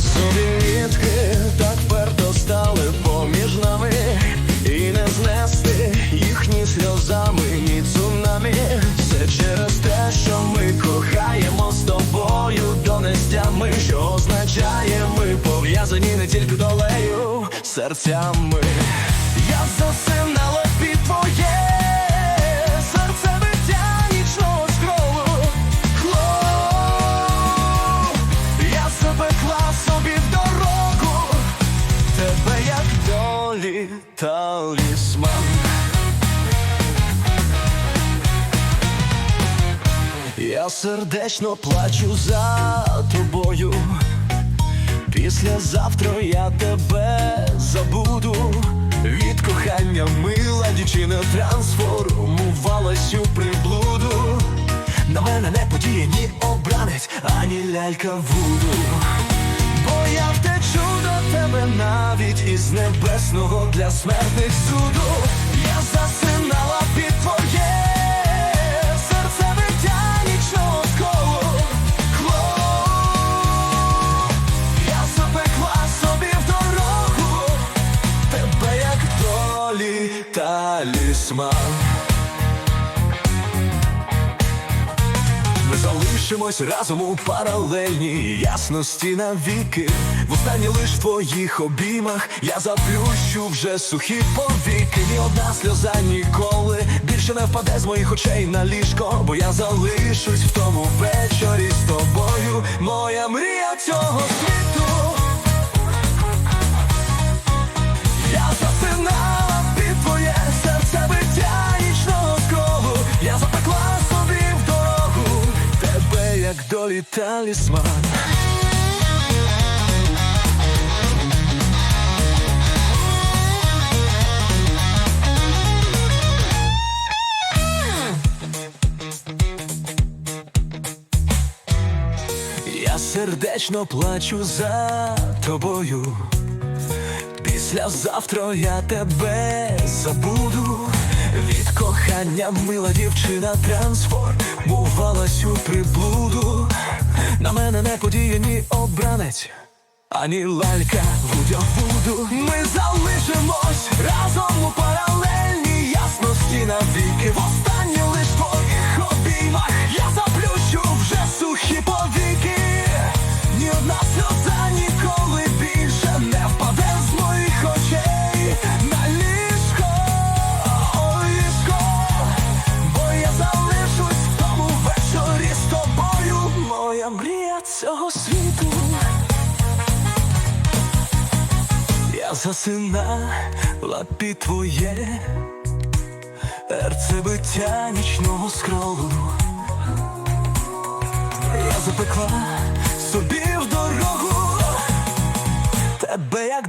собі нітки, так твердо стали поміж нами, і не знести їхні сльозами, ні цунамі. Все через те, що ми кохаємо з тобою до нестями, що означає, ми пов'язані не тільки долею, серцями. Я засинала під талісман. Я сердечно плачу за тобою. Післязавтра я тебе забуду. Від кохання мила дівчина трансформувалась у приблуду. На мене не подіє ні обранець, ані лялька вуду. Бо я втечу тебе навіть із небесного для смертних суду. Я засинала під твоє серце биття нічного сколу. Я запекла собі в дорогу, тебе як долі талісман. Залишимось разом у паралельній ясності навіки. В останні лиш твоїх обіймах я заплющу вже сухі повіки. Ні одна сльоза ніколи більше не впаде з моїх очей на ліжко, бо я залишусь в тому вечорі з тобою. Моя мрія цього долі талісман. Я сердечно плачу за тобою. Післязавтра я тебе забуду. Від кохання мила дівчина трансформувалась у приблуду. На мене не подіє ні обранець, ані лалька вудя-вуду. Ми залишимось разом Моя мрія цього світу. Я засинала під твоє серцебиття нічного скролу. Я запекла собі в дорогу тебе